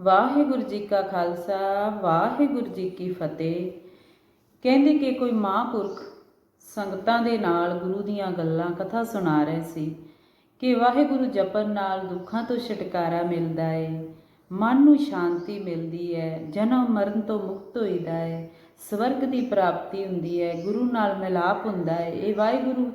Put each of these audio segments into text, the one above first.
ਵਾਹਿਗੁਰੂ ਜੀ ਕਾ ਖਾਲਸਾ, ਵਾਹਿਗੁਰੂ ਜੀ ਕੀ ਫਤਿਹ। ਕਹਿੰਦੇ ਕਿ ਕੋਈ ਮਹਾਂਪੁਰਖ ਸੰਗਤਾਂ ਦੇ ਨਾਲ ਗੁਰੂ ਦੀਆਂ ਗੱਲਾਂ, ਕਥਾ ਸੁਣਾ ਰਹੇ ਸੀ ਕਿ ਵਾਹਿਗੁਰੂ ਜਪਣ ਨਾਲ ਦੁੱਖਾਂ ਤੋਂ ਛੁਟਕਾਰਾ ਮਿਲਦਾ ਹੈ ਮਨ ਨੂੰ ਸ਼ਾਂਤੀ ਮਿਲਦੀ ਹੈ ਜਨਮ ਮਰਨ ਤੋਂ ਮੁਕਤ ਹੋਈਦਾ ਹੈ ਸਵਰਗ ਦੀ ਪ੍ਰਾਪਤੀ ਹੁੰਦੀ ਹੈ ਗੁਰੂ ਨਾਲ ਮਿਲਾਪ ਹੁੰਦਾ ਹੈ ਇਹ ਵਾਹਿਗੁਰੂ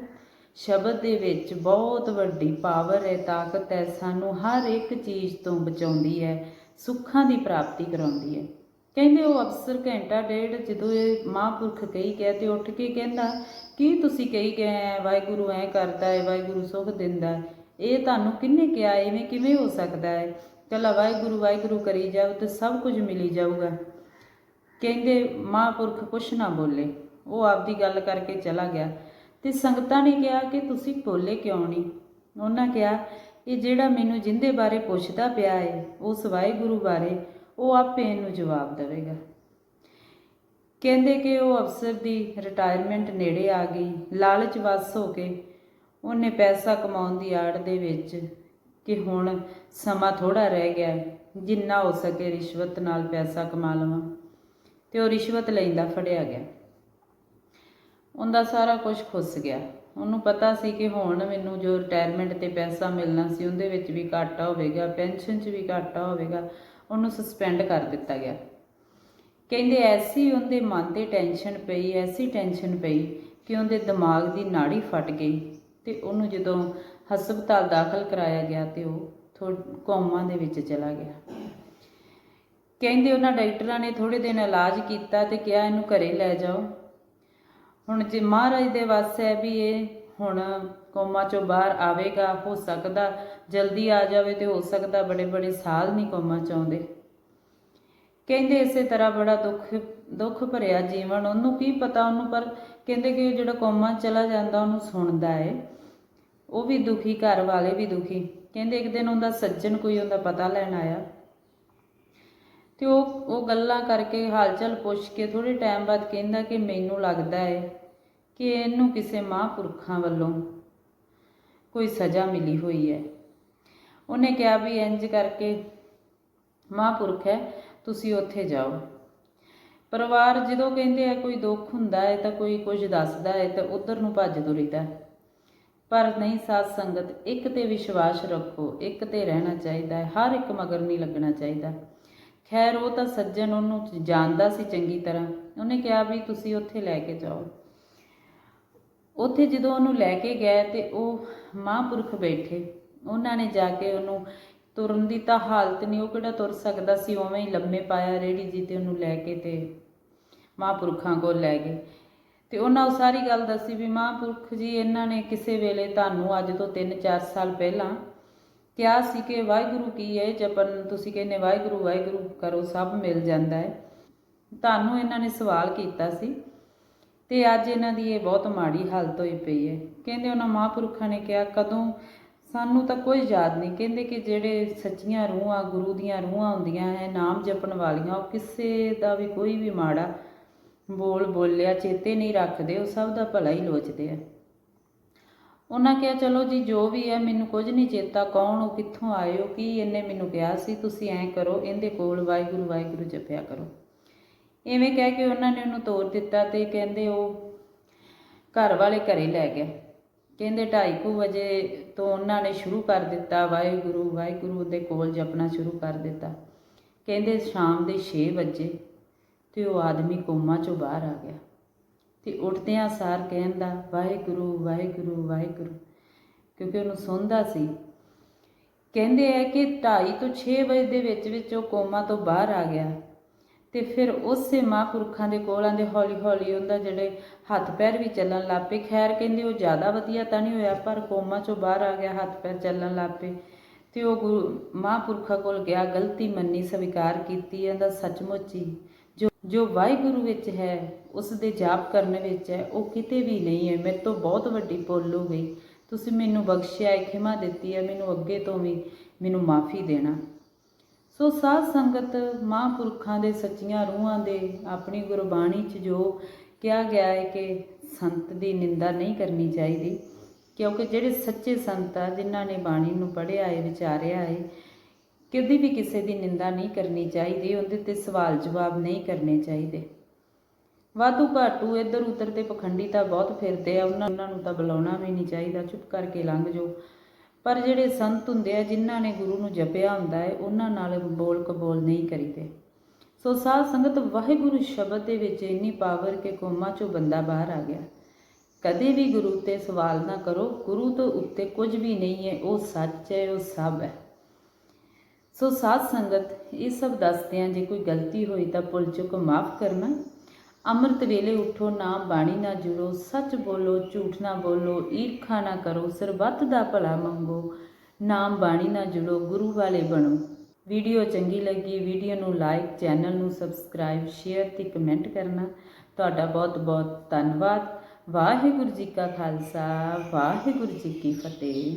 ਸ਼ਬਦ ਦੇ ਵਿੱਚ ਬਹੁਤ ਵੱਡੀ ਪਾਵਰ ਹੈ ਤਾਕਤ ਹੈ ਸਾਨੂੰ ਹਰ ਇੱਕ ਚੀਜ਼ ਤੋਂ ਬਚਾਉਂਦੀ ਹੈ ਸੁੱਖਾਂ ਦੀ ਪ੍ਰਾਪਤੀ ਕਰਾਉਂਦੀ ਹੈ। ਕਹਿੰਦੇ ਉਹ ਅਫਸਰ ਘੰਟਾ ਡੇਢ ਜਦੋਂ ਇਹ ਮਹਾਂਪੁਰਖ ਕਹੀ ਕਹਿ ਤੇ ਉੱਠ ਕੇ ਕਹਿੰਦਾ, ਕੀ ਤੁਸੀਂ ਕਹੀ ਗਏ ਵਾਹਿਗੁਰੂ ਐ ਕਰਦਾ ਹੈ, ਵਾਹਿਗੁਰੂ ਸੁਖ ਦਿੰਦਾ ਇਹ ਤੁਹਾਨੂੰ ਕਿੰਨੇ ਕਿਹਾ? ਐਵੇਂ ਕਿਵੇਂ ਹੋ ਸਕਦਾ ਹੈ? ਚਲਾ ਵਾਹਿਗੁਰੂ ਵਾਹਿਗੁਰੂ ਕਰੀ ਜਾਓ ਤੇ ਸਭ ਕੁਝ ਮਿਲੀ ਜਾਊਗਾ। ਕਹਿੰਦੇ ਮਹਾਂਪੁਰਖ ਕੁਛ ਨਾ ਬੋਲੇ। ਉਹ ਆਪਦੀ ਗੱਲ ਕਰਕੇ ਚਲਾ ਗਿਆ ਤੇ ਸੰਗਤਾਂ ਨੇ ਕਿਹਾ ਕਿ ਤੁਸੀਂ ਬੋਲੇ ਕਿਉਂ ਨਹੀਂ? ਉਹਨਾਂ ਕਿਹਾ ਇਹ ਜਿਹੜਾ ਮੈਨੂੰ ਜਿੰਦੇ ਬਾਰੇ ਪੁੱਛਦਾ ਪਿਆ ਹੈ ਉਸ ਵਾਹਿਗੁਰੂ ਬਾਰੇ, ਉਹ ਆਪੇ ਇਹਨੂੰ ਜਵਾਬ ਦੇਵੇਗਾ। ਕਹਿੰਦੇ ਕਿ ਉਹ ਅਫਸਰ ਦੀ ਰਿਟਾਇਰਮੈਂਟ ਨੇੜੇ ਆ ਗਈ, ਲਾਲਚ ਵਸ ਹੋ ਕੇ ਉਹਨੇ ਪੈਸਾ ਕਮਾਉਣ ਦੀ ਆੜ ਦੇ ਵਿੱਚ ਕਿ ਹੁਣ ਸਮਾਂ ਥੋੜਾ ਰਹਿ ਗਿਆ, ਜਿੰਨਾ ਹੋ ਸਕੇ ਰਿਸ਼ਵਤ ਨਾਲ ਪੈਸਾ ਕਮਾ ਲਵਾਂ। ਤੇ ਉਹ ਰਿਸ਼ਵਤ ਲੈਂਦਾ ਫੜਿਆ ਗਿਆ। ਉਹਦਾ ਸਾਰਾ ਕੁਝ ਖੁੱਸ ਗਿਆ। ਉਹਨੂੰ ਪਤਾ ਸੀ ਕਿ ਹੁਣ ਮੈਨੂੰ ਜੋ ਰਿਟਾਇਰਮੈਂਟ ਤੇ ਪੈਸਾ ਮਿਲਣਾ ਸੀ, ਉਹਦੇ ਵਿੱਚ ਵੀ ਘਾਟਾ ਹੋਵੇਗਾ ਪੈਨਸ਼ਨ 'ਚ ਵੀ ਘਾਟਾ ਹੋਵੇਗਾ, ਉਹਨੂੰ ਸਸਪੈਂਡ ਕਰ ਦਿੱਤਾ ਗਿਆ। ਕਹਿੰਦੇ ਐਸੀ ਉਹਦੇ ਮਨ ਤੇ ਟੈਨਸ਼ਨ ਪਈ, ਐਸੀ ਟੈਨਸ਼ਨ ਪਈ ਕਿ ਉਹਦੇ ਦਿਮਾਗ ਦੀ ਨਾੜੀ ਫਟ ਗਈ ਤੇ ਉਹਨੂੰ ਜਦੋਂ ਹਸਪਤਾਲ ਦਾਖਲ ਕਰਾਇਆ ਗਿਆ ਤੇ ਉਹ ਥੋ, ਕੋਮਾ ਦੇ ਵਿੱਚ ਚਲਾ ਗਿਆ। ਕਹਿੰਦੇ ਉਹਨਾਂ ਡਾਕਟਰਾਂ ਨੇ ਥੋੜੇ ਦਿਨ ਇਲਾਜ ਕੀਤਾ ਤੇ ਕਿਹਾ ਇਹਨੂੰ ਘਰੇ ਲੈ ਜਾਓ। ਹੁਣ ਜੇ ਮਹਾਰਾਜ ਦੇ ਵੱਸ ਹੈ ਵੀ ਇਹ ਹੁਣ ਕੋਮਾ ਚੋਂ ਬਾਹਰ ਆਵੇਗਾ, ਹੋ ਸਕਦਾ, ਜਲਦੀ ਆ ਜਾਵੇ ਤੇ ਹੋ ਸਕਦਾ ਬੜੇ ਬੜੇ ਸਾਲ ਨਹੀਂ ਕੋਮਾ ਚ ਆਉਂਦੇ। ਕਹਿੰਦੇ ਇਸੇ ਤਰ੍ਹਾਂ ਬੜਾ ਦੁੱਖ ਦੁੱਖ ਭਰਿਆ ਜੀਵਨ, ਉਹਨੂੰ ਕੀ ਪਤਾ ਉਹਨੂੰ, ਪਰ ਕਹਿੰਦੇ ਕਿ ਜਿਹੜਾ ਕੋਮਾ ਚਲਾ ਜਾਂਦਾ ਉਹਨੂੰ ਸੁਣਦਾ ਏ। ਉਹ ਵੀ ਦੁਖੀ, ਘਰ ਵਾਲੇ ਵੀ ਦੁਖੀ। ਕਹਿੰਦੇ ਇੱਕ ਦਿਨ ਉਹਦਾ ਸੱਜਣ ਕੋਈ ਉਹਦਾ ਪਤਾ ਲੈਣ ਆਇਆ। ਤੇ ਉਹ ਉਹ ਗੱਲਾਂ ਕਰਕੇ ਹਾਲਚਲ ਪੁੱਛ ਕੇ ਥੋੜੇ ਟਾਈਮ ਬਾਅਦ ਕਹਿੰਦਾ ਕਿ ਮੈਨੂੰ ਲੱਗਦਾ ਹੈ ਕਿ ਇਹਨੂੰ ਕਿਸੇ ਮਹਾਂਪੁਰਖਾਂ ਵੱਲੋਂ ਕੋਈ ਸਜ਼ਾ ਮਿਲੀ ਹੋਈ ਹੈ ਉਹਨੇ ਕਿਹਾ ਵੀ ਇੰਜ ਕਰਕੇ ਮਹਾਂਪੁਰਖ ਹੈ, ਤੁਸੀਂ ਉੱਥੇ ਜਾਓ। ਪਰਿਵਾਰ ਜਦੋਂ ਕਹਿੰਦੇ ਆ ਕੋਈ ਦੁੱਖ ਹੁੰਦਾ ਹੈ ਤਾਂ ਕੋਈ ਕੁਝ ਦੱਸਦਾ ਹੈ ਤਾਂ ਉਧਰ ਨੂੰ ਭੱਜ ਤੁਰੀਦਾ ਪਰ ਨਹੀਂ ਸਾਧ ਸੰਗਤ, ਇੱਕ ਤੇ ਵਿਸ਼ਵਾਸ ਰੱਖੋ, ਇੱਕ ਤੇ ਰਹਿਣਾ ਚਾਹੀਦਾ ਹੈ ਹਰ ਇੱਕ ਮਗਰ ਨਹੀਂ ਲੱਗਣਾ ਚਾਹੀਦਾ। ਖੈਰ, ਉਹ ਤਾਂ ਸੱਜਣ ਉਹਨੂੰ ਜਾਣਦਾ ਸੀ ਚੰਗੀ ਤਰ੍ਹਾਂ। ਉਹਨੇ ਕਿਹਾ ਵੀ ਤੁਸੀਂ ਉੱਥੇ ਲੈ ਕੇ ਜਾਓ। ਉੱਥੇ ਜਦੋਂ ਉਹਨੂੰ ਲੈ ਕੇ ਗਏ ਤੇ ਉਹ ਮਹਾਂਪੁਰਖ ਬੈਠੇ। ਉਹਨਾਂ ਨੇ ਜਾ ਕੇ ਉਹਨੂੰ ਤੁਰਨ ਦੀ ਤਾਂ ਹਾਲਤ ਨਹੀਂ, ਉਹ ਕਿਹੜਾ ਤੁਰ ਸਕਦਾ ਸੀ? ਉਵੇਂ ਹੀ ਲੰਮੇ ਪਾਇਆ ਰੇੜੀ ਜੀ ਤੇ ਉਹਨੂੰ ਲੈ ਕੇ ਤੇ ਮਹਾਂਪੁਰਖਾਂ ਕੋਲ ਲੈ ਗਏ। ਤੇ ਉਹਨਾਂ ਉਹ ਸਾਰੀ ਗੱਲ ਦੱਸੀ ਵੀ ਮਹਾਂਪੁਰਖ ਜੀ, ਇਹਨਾਂ ਨੇ ਕਿਸੇ ਵੇਲੇ ਤੁਹਾਨੂੰ ਅੱਜ ਤੋਂ 3-4 ਸਾਲ ਪਹਿਲਾਂ ਕਿਹਾ ਸੀ ਕਿ ਵਾਹਿਗੁਰੂ ਕੀ ਹੈ, ਜਪਨ ਤੁਸੀਂ ਕਹਿੰਦੇ ਵਾਹਿਗੁਰੂ ਵਾਹਿਗੁਰੂ ਕਰੋ, ਸਭ ਮਿਲ ਜਾਂਦਾ ਹੈ। ਤੁਹਾਨੂੰ ਇਹਨਾਂ ਨੇ ਸਵਾਲ ਕੀਤਾ ਸੀ ਤੇ ਅੱਜ ਇਹਨਾਂ ਦੀ ਇਹ ਬਹੁਤ ਮਾੜੀ ਹਾਲਤ ਹੋਈ ਪਈ ਹੈ। ਕਹਿੰਦੇ ਉਹਨਾਂ ਮਹਾਂਪੁਰਖਾਂ ਨੇ ਕਿਹਾ, ਕਦੋਂ? ਸਾਨੂੰ ਤਾਂ ਕੋਈ ਯਾਦ ਨਹੀਂ। ਕਹਿੰਦੇ ਕਿ ਜਿਹੜੇ ਸੱਚੀਆਂ ਰੂਹਾਂ, ਗੁਰੂ ਦੀਆਂ ਰੂਹਾਂ ਹੁੰਦੀਆਂ ਹੈ, ਨਾਮ ਜਪਣ ਵਾਲੀਆਂ, ਉਹ ਕਿਸੇ ਦਾ ਵੀ ਕੋਈ ਵੀ ਮਾੜਾ ਬੋਲ ਬੋਲਿਆ, ਚੇਤੇ ਨਹੀਂ ਰੱਖਦੇ, ਉਹ ਸਭ ਦਾ ਭਲਾ ਹੀ ਲੋਚਦੇ ਆ। ਉਹਨਾਂ ਕਿਹਾ, ਚਲੋ ਜੀ, ਜੋ ਵੀ ਹੈ, ਮੈਨੂੰ ਕੁਝ ਨਹੀਂ ਚੇਤਾ, ਕੌਣ ਉਹ ਕਿੱਥੋਂ ਆਏ ਹੋ, ਕੀ ਇਹਨੇ ਮੈਨੂੰ ਕਿਹਾ ਸੀ, ਤੁਸੀਂ ਐਂ ਕਰੋ, ਇਹਦੇ ਕੋਲ ਵਾਹਿਗੁਰੂ ਵਾਹਿਗੁਰੂ ਜਪਿਆ ਕਰੋ। ਐਵੇਂ ਕਹਿ ਕੇ ਉਹਨਾਂ ਨੇ ਉਹਨੂੰ ਤੋਰ ਦਿੱਤਾ ਤੇ ਕਹਿੰਦੇ ਉਹ ਘਰ ਵਾਲੇ ਘਰੇ ਲੈ ਗਏ। ਕਹਿੰਦੇ 2:30 ਵਜੇ ਤੋਂ ਉਹਨਾਂ ਨੇ ਸ਼ੁਰੂ ਕਰ ਦਿੱਤਾ ਵਾਹਿਗੁਰੂ ਵਾਹਿਗੁਰੂ ਦੇ ਕੋਲ ਜਪਣਾ ਸ਼ੁਰੂ ਕਰ ਦਿੱਤਾ। ਕਹਿੰਦੇ ਸ਼ਾਮ ਦੇ 6 ਵਜੇ ਤੇ ਉਹ ਆਦਮੀ ਕੋਮਾ ਚੋਂ ਬਾਹਰ ਆ ਗਿਆ। ਤੇ ਉੱਠਦਿਆਂ ਸਾਰ ਕਹਿੰਦਾ ਵਾਹਿਗੁਰੂ ਵਾਹਿਗੁਰੂ ਵਾਹਿਗੁਰੂ। ਕਿਉਂਕਿ ਉਹਨੂੰ ਸੁਣਦਾ ਸੀ। ਕਹਿੰਦੇ ਆ ਕਿ 2:30 ਤੋਂ 6 ਵਜੇ ਦੇ ਵਿੱਚ ਵਿੱਚ ਉਹ ਕੋਮਾ ਤੋਂ ਬਾਹਰ ਆ ਗਿਆ ਤੇ ਫਿਰ ਉਸੇ ਮਹਾਂਪੁਰਖਾਂ ਦੇ ਕੋਲ ਆਂਦੇ ਹੌਲੀ ਹੌਲੀ ਉਹਦਾ ਜਿਹੜੇ ਹੱਥ ਪੈਰ ਵੀ ਚੱਲਣ ਲੱਗ ਪਏ। ਖੈਰ ਕਹਿੰਦੇ ਉਹ ਜ਼ਿਆਦਾ ਵਧੀਆ ਤਾਂ ਨਹੀਂ ਹੋਇਆ, ਪਰ ਕੋਮਾ ਚੋਂ ਬਾਹਰ ਆ ਗਿਆ, ਹੱਥ ਪੈਰ ਚੱਲਣ ਲੱਗ ਪਏ। ਤੇ ਉਹ ਗੁਰੂ ਮਹਾਂਪੁਰਖਾਂ ਕੋਲ ਗਿਆ, ਗਲਤੀ ਮੰਨੀ, ਸਵੀਕਾਰ ਕੀਤੀ ਇਹਦਾ ਸੱਚਮੁੱਚ ਹੀ ਜੋ ਜੋ ਵਾਹਿਗੁਰੂ ਵਿੱਚ ਹੈ ਉਸ ਦੇ ਜਾਪ ਕਰਨ ਵਿੱਚ ਹੈ, ਉਹ ਕਿਤੇ ਵੀ ਨਹੀਂ ਹੈ। ਮੇਰੇ ਤੋਂ ਬਹੁਤ ਵੱਡੀ ਭੁੱਲ ਹੋ ਗਈ। ਤੁਸੀਂ ਮੈਨੂੰ ਬਖਸ਼ਿਆ ਹੈ ਖਿਮਾ ਦਿੱਤੀ ਹੈ, ਮੈਨੂੰ ਅੱਗੇ ਤੋਂ ਵੀ ਮੈਨੂੰ ਮਾਫੀ ਦੇਣਾ। ਸੋ ਸਾਧ ਸੰਗਤ ਮਹਾਂਪੁਰਖਾਂ ਦੇ ਸੱਚੀਆਂ ਰੂਹਾਂ ਦੇ ਆਪਣੀ ਗੁਰਬਾਣੀ 'ਚ ਜੋ ਕਿਹਾ ਗਿਆ ਹੈ ਕਿ ਸੰਤ ਦੀ ਨਿੰਦਾ ਨਹੀਂ ਕਰਨੀ ਚਾਹੀਦੀ, ਕਿਉਂਕਿ ਜਿਹੜੇ ਸੱਚੇ ਸੰਤ ਆ, ਜਿਨ੍ਹਾਂ ਨੇ ਬਾਣੀ ਨੂੰ ਪੜ੍ਹਿਆ ਹੈ, ਵਿਚਾਰਿਆ ਹੈ ਕਦੀ ਵੀ ਕਿਸੇ ਦੀ ਨਿੰਦਾ ਨਹੀਂ ਕਰਨੀ ਚਾਹੀਦੀ, ਉਹਦੇ ਤੇ ਸਵਾਲ ਜਵਾਬ ਨਹੀਂ ਕਰਨੇ ਚਾਹੀਦੇ। ਵਾਧੂ ਘਾਟੂ ਇੱਧਰ ਉੱਧਰ ਤੇ ਪਖੰਡੀ ਤਾਂ ਬਹੁਤ ਫਿਰਦੇ ਆ, ਉਹਨਾਂ ਨੂੰ ਤਾਂ ਬੁਲਾਉਣਾ ਵੀ ਨਹੀਂ ਚਾਹੀਦਾ, ਚੁੱਪ ਕਰਕੇ ਲੰਘ ਜਾਓ। ਪਰ ਜਿਹੜੇ ਸੰਤ ਹੁੰਦੇ ਆ, ਜਿਨ੍ਹਾਂ ਨੇ ਗੁਰੂ ਨੂੰ ਜਪਿਆ ਹੁੰਦਾ ਹੈ ਉਹਨਾਂ ਨਾਲ ਬੋਲ ਕਬੋਲ ਨਹੀਂ ਕਰੀਦੇ। ਸੋ ਸਾਧ ਸੰਗਤ ਵਾਹਿਗੁਰੂ ਸ਼ਬਦ ਦੇ ਵਿੱਚ ਇੰਨੀ ਪਾਵਰ ਕਿ ਕੋਮਾ ਚੋਂ ਬੰਦਾ ਬਾਹਰ ਆ ਗਿਆ। ਕਦੇ ਵੀ ਗੁਰੂ ਤੇ ਸਵਾਲ ਨਾ ਕਰੋ, ਗੁਰੂ ਤੋਂ ਉੱਤੇ ਕੁਝ ਵੀ ਨਹੀਂ ਹੈ ਉਹ ਸੱਚ ਹੈ ਉਹ ਸਭ ਹੈ ਸੋ ਸਾਧ ਸੰਗਤ, ਇਹ ਸਭ ਦੱਸਦੇ ਆ ਜੇ ਕੋਈ ਗਲਤੀ ਹੋਈ ਤਾਂ ਭੁੱਲ ਚੁੱਕ ਮਾਫ ਕਰਨਾ। ਅੰਮ੍ਰਿਤ ਵੇਲੇ ਉਠੋ, ਨਾ ਬਾਣੀ ਨਾ ਜੁੜੋ, ਸੱਚ ਬੋਲੋ, ਝੂਠ ਨਾ ਬੋਲੋ, ਈਰਖਾ ਨਾ ਕਰੋ, ਸਰਬੱਤ ਦਾ ਭਲਾ ਮੰਗੋ। ਨਾਮ ਬਾਣੀ ਨਾ ਜੁੜੋ, ਗੁਰੂ ਵਾਲੇ ਬਣੋ। ਵੀਡੀਓ ਚੰਗੀ ਲੱਗੀ, ਵੀਡੀਓ ਨੂੰ ਲਾਈਕ, ਚੈਨਲ ਨੂੰ ਸਬਸਕ੍ਰਾਈਬ, ਸ਼ੇਅਰ ਤੇ ਕਮੈਂਟ ਕਰਨਾ। ਤੁਹਾਡਾ ਬਹੁਤ ਬਹੁਤ ਧੰਨਵਾਦ। ਵਾਹਿਗੁਰੂ ਜੀ ਕਾ ਖਾਲਸਾ, ਵਾਹਿਗੁਰੂ ਜੀ ਕੀ ਫਤਿਹ।